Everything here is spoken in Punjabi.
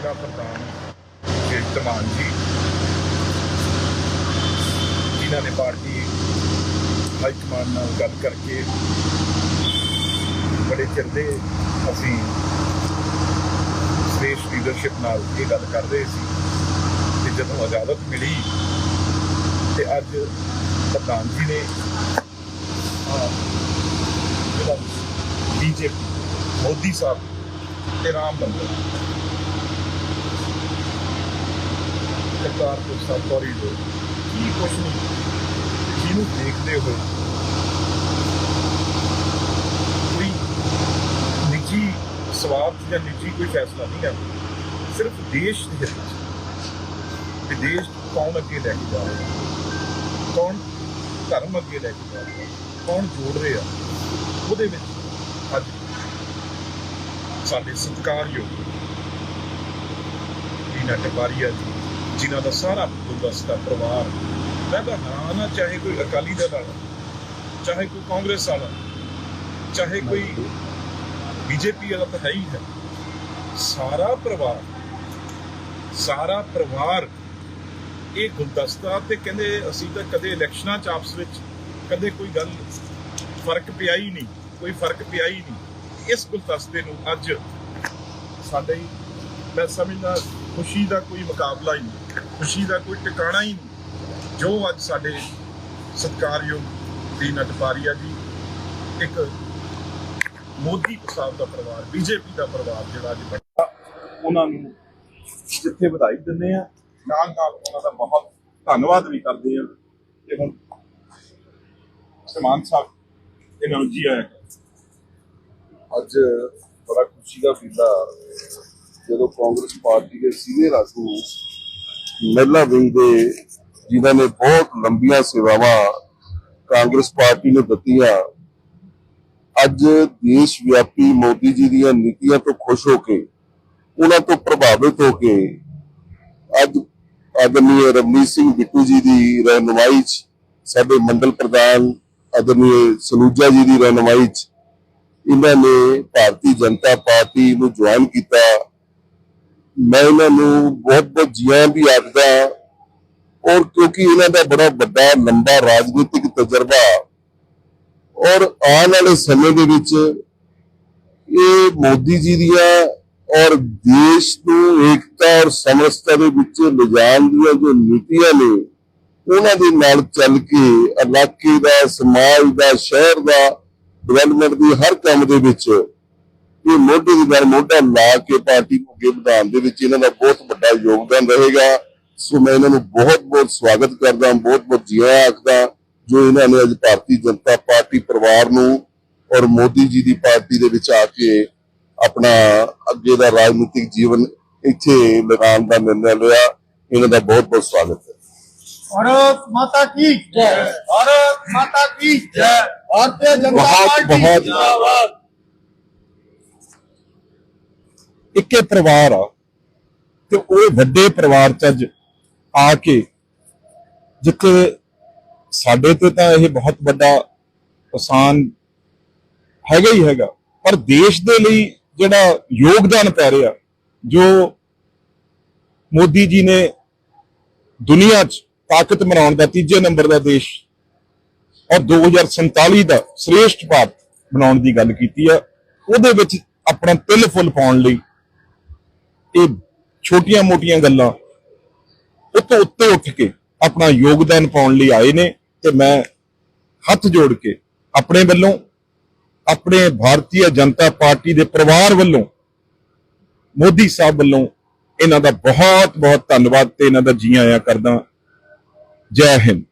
ਜ਼ਿਲ੍ਹਾ ਪ੍ਰਧਾਨ ਸ਼੍ਰੀ ਧਮਾਨ ਜੀ। ਜਿਨ੍ਹਾਂ ਨੇ ਪਾਰਟੀ ਹਾਈ ਕਮਾਂਡ ਨਾਲ ਗੱਲ ਕਰਕੇ ਬੜੇ ਚਿਰ ਅਸੀਂ ਸ੍ਰੇਸ਼ ਲੀਡਰਸ਼ਿਪ ਨਾਲ ਇਹ ਗੱਲ ਕਰ ਰਹੇ ਸੀ ਤੇ ਜਦੋਂ ਇਜਾਜ਼ਤ ਮਿਲੀ ਤੇ ਅੱਜ ਪ੍ਰਧਾਨ ਜੀ ਨੇ ਆਹ, ਜਿਹੜਾ ਬੀਜੇਪੀ ਮੋਦੀ ਸਾਹਿਬ ਤੇ ਰਾਮ ਮੰਦਰ ਕਰਤਾਰਪੁਰ ਸਾਹਿਬ ਕੋਰੀਡੋਰ ਕੀ ਕੁਛ ਨਹੀਂ। ਜਿਹਨੂੰ ਦੇਖਦੇ ਹੋਏ ਕੋਈ ਨਿੱਜੀ ਸਵਾਰਥ ਜਾਂ ਨਿੱਜੀ ਕੋਈ ਫੈਸਲਾ ਨਹੀਂ ਹੈ ਸਿਰਫ ਦੇਸ਼ ਦੇ ਹਿੱਤ 'ਚ ਦੇਸ਼ ਕੌਣ ਅੱਗੇ ਲੈ ਕੇ ਜਾ ਰਿਹਾ ਕੌਣ ਧਰਮ ਅੱਗੇ ਲੈ ਕੇ ਜਾ ਰਿਹਾ ਕੌਣ ਜੋੜ ਰਿਹਾ ਉਹਦੇ ਵਿੱਚ ਅੱਜ ਸਾਡੇ ਸਤਿਕਾਰਯੋਗ ਲੀਨਾ ਟਪਾਰੀਆ ਜੀ ਜਿਨ੍ਹਾਂ ਦਾ ਸਾਰਾ ਗੁਲਦਸਤਾ ਪਰਿਵਾਰ। ਮੈਂ ਤਾਂ ਹੈਰਾਨ ਆ, ਚਾਹੇ ਕੋਈ ਅਕਾਲੀ ਦਲ ਵਾਲਾ ਚਾਹੇ ਕੋਈ ਕਾਂਗਰਸ ਵਾਲਾ, ਚਾਹੇ ਕੋਈ ਬੀਜੇਪੀ ਵਾਲਾ ਤਾਂ ਹੈ ਹੀ ਹੈ। ਸਾਰਾ ਪਰਿਵਾਰ ਸਾਰਾ ਪਰਿਵਾਰ ਇਹ ਗੁਲਦਸਤਾ ਤੇ ਕਹਿੰਦੇ ਅਸੀਂ ਤਾਂ ਕਦੇ ਇਲੈਕਸ਼ਨਾਂ ਚ ਆਪਸ ਵਿੱਚ ਕਦੇ ਕੋਈ ਗੱਲ ਫ਼ਰਕ ਪਿਆ ਹੀ ਨਹੀਂ, ਕੋਈ ਫ਼ਰਕ ਪਿਆ ਹੀ ਨਹੀਂ। ਇਸ ਗੁਲਦਸਤੇ ਨੂੰ ਅੱਜ ਸਾਡੇ, ਮੈਂ ਸਮਝਦਾ ਖੁਸ਼ੀ ਦਾ ਕੋਈ ਮੁਕਾਬਲਾ ਹੀ ਨਹੀਂ। ਖੁਸ਼ੀ ਦਾ ਕੋਈ ਟਿਕਾਣਾ ਹੀ ਨਹੀਂ। ਜੋ ਅੱਜ ਸਾਡੇ ਸਤਿਕਾਰਯੋਗ ਦੀਨਾ ਟਪਾਰੀਆ ਜੀ, ਇੱਕ ਮੋਦੀ ਸਾਹਿਬ ਦਾ ਪਰਿਵਾਰ, ਬੀਜੇਪੀ ਦਾ ਪਰਿਵਾਰ ਜਿਹੜਾ ਅੱਜ ਬਣਾ ਉਹਨਾਂ ਨੂੰ ਜਿੱਥੇ ਵਧਾਈ ਦਿੰਦੇ ਆ ਨਾਲ ਨਾਲ ਉਹਨਾਂ ਦਾ ਬਹੁਤ ਧੰਨਵਾਦ ਵੀ ਕਰਦੇ ਆ ਤੇ ਹੁਣ ਸਮਾਨ ਸਾਹਿਬ, ਇਹਨਾਂ ਨੂੰ ਜੀ ਆਇਆ ਅੱਜ ਬੜਾ ਖੁਸ਼ੀ ਦਾ ਵੇਲਾ ਜਦੋਂ ਕਾਂਗਰਸ ਪਾਰਟੀ ਦੇ ਸੀਨੀਅਰ ਆਗੂ ਮਹਿਲਾ ਵਿੰਗ ਦੇ ਜਿਨ੍ਹਾਂ ਨੇ ਬਹੁਤ ਲੰਬੀਆਂ ਸੇਵਾਵਾਂ ਕਾਂਗਰਸ ਪਾਰਟੀ ਨੂੰ ਦਿੱਤੀਆਂ, ਅੱਜ ਦੇਸ਼ ਵਿਆਪੀ ਮੋਦੀ ਜੀ ਦੀਆਂ ਨੀਤੀਆਂ ਤੋਂ ਖੁਸ਼ ਹੋ ਕੇ, ਉਹਨਾਂ ਤੋਂ ਪ੍ਰਭਾਵਿਤ ਹੋ ਕੇ, ਅੱਜ ਆਦਰਨੀय ਰਮਨੀਤ ਸਿੰਘ ਬਿੱਟੂ ਜੀ ਦੀ ਰਹਿਨੁਮਾਈ 'ਚ, ਸਾਡੇ ਮੰਡਲ ਪ੍ਰਧਾਨ ਆਦਰਨੀय ਸਲੂਜਾ ਜੀ ਦੀ ਰਹਿਨੁਮਾਈ 'ਚ, ਇਹਨਾਂ ਨੇ ਭਾਰਤੀ ਜਨਤਾ ਪਾਰਟੀ ਨੂੰ ਜੁਆਇਨ ਕੀਤਾ। ਮੈਂ ਇਹਨਾਂ ਨੂੰ ਬਹੁਤ ਬਹੁਤ ਜੀਆਂ ਵੀ ਆਖਦਾ ਔਰ ਕਿਉਂਕਿ ਇਹਨਾਂ ਦਾ ਬੜਾ ਵੱਡਾ, ਲੰਬਾ ਰਾਜਨੀਤਿਕ ਤਜਰਬਾ ਔਰ ਆਉਣ ਵਾਲੇ ਸਮੇਂ ਦੇ ਵਿੱਚ ਇਹ ਮੋਦੀ ਜੀ ਦੀਆਂ ਔਰ ਦੇਸ਼ ਨੂੰ ਏਕਤਾ ਔਰ ਸਮਰਸਤਾ ਦੇ ਵਿੱਚ ਲਿਜਾਣ ਦੀਆਂ ਜੋ ਨੀਤੀਆਂ ਨੇ, ਉਹਨਾਂ ਦੇ ਨਾਲ ਚੱਲ ਕੇ ਇਲਾਕੇ ਦਾ, ਸਮਾਜ ਦਾ, ਸ਼ਹਿਰ ਦਾ ਡਿਵੈਲਪਮੈਂਟ ਦੀ ਹਰ ਕੰਮ ਦੇ ਵਿੱਚ ਇਹ ਮੋਢੇ ਦੇ ਨਾਲ ਮੋਢਾ ਲਾ ਕੇ ਪਾਰਟੀ ਨੂੰ ਅੱਗੇ ਵਧਾਉਣ ਦੇ ਵਿੱਚ ਇਹਨਾਂ ਦਾ ਬਹੁਤ ਵੱਡਾ ਯੋਗਦਾਨ ਰਹੇਗਾ ਸੋ ਮੈਂ ਇਹਨਾਂ ਨੂੰ ਬਹੁਤ ਬਹੁਤ ਸਵਾਗਤ ਕਰਦਾ ਬਹੁਤ ਬਹੁਤ ਜੀ ਆਇਆਂ ਆਖਦਾ ਜੋ ਇਹਨਾਂ ਨੇ ਅੱਜ ਭਾਰਤੀ ਜਨਤਾ ਪਾਰਟੀ ਪਰਿਵਾਰ ਨੂੰ ਔਰ ਮੋਦੀ ਜੀ ਦੀ ਪਾਰਟੀ ਦੇ ਵਿੱਚ ਆ ਕੇ ਆਪਣਾ ਅੱਗੇ ਦਾ ਰਾਜਨੀਤਿਕ ਜੀਵਨ ਇੱਥੇ ਲਗਾਉਣ ਦਾ ਨਿਰਣਾ ਲਿਆ ਇਹਨਾਂ ਦਾ ਬਹੁਤ ਬਹੁਤ ਸਵਾਗਤ ਹੈ भारत माता की जय भारत माता की जय भारतीय जनता बहुत- पार्टी बहुत- ਇੱਕੇ ਪਰਿਵਾਰ ਆ ਤੇ ਉਹ ਵੱਡੇ ਪਰਿਵਾਰ ਚ ਅੱਜ ਆ ਕੇ ਜਿੱਥੇ ਸਾਡੇ ਤੇ ਤਾਂ ਇਹ ਬਹੁਤ ਵੱਡਾ ਆਸਾਨ ਹੈਗਾ ਹੀ ਹੈਗਾ, ਪਰ ਦੇਸ਼ ਦੇ ਲਈ ਜਿਹੜਾ ਯੋਗਦਾਨ ਪੈ ਰਿਹਾ, ਜੋ ਮੋਦੀ ਜੀ ਨੇ ਦੁਨੀਆ 'ਚ ਤਾਕਤ ਬਣਾਉਣ ਦਾ ਤੀਜੇ ਨੰਬਰ ਦਾ ਦੇਸ਼ ਔਰ 2047 ਦਾ ਸ੍ਰੇਸ਼ਟ ਭਾਰਤ ਬਣਾਉਣ ਦੀ ਗੱਲ ਕੀਤੀ ਆ ਉਹਦੇ ਵਿੱਚ ਆਪਣਾ ਤਿਲ ਫੁੱਲ ਪਾਉਣ ਲਈ ਇਹ ਛੋਟੀਆਂ-ਮੋਟੀਆਂ ਗੱਲਾਂ ਉੱਤੋਂ ਉੱਤੇ ਉੱਠ ਕੇ ਆਪਣਾ ਯੋਗਦਾਨ ਪਾਉਣ ਲਈ ਆਏ ਨੇ ਤੇ ਮੈਂ ਹੱਥ ਜੋੜ ਕੇ ਆਪਣੇ ਵੱਲੋਂ, ਆਪਣੇ ਭਾਰਤੀ ਜਨਤਾ ਪਾਰਟੀ ਦੇ ਪਰਿਵਾਰ ਵੱਲੋਂ, ਮੋਦੀ ਸਾਹਿਬ ਵੱਲੋਂ ਇਹਨਾਂ ਦਾ ਬਹੁਤ ਬਹੁਤ ਧੰਨਵਾਦ ਤੇ ਇਹਨਾਂ ਦਾ ਜੀ ਆਇਆਂ ਕਰਦਾ। ਜੈ ਹਿੰਦ।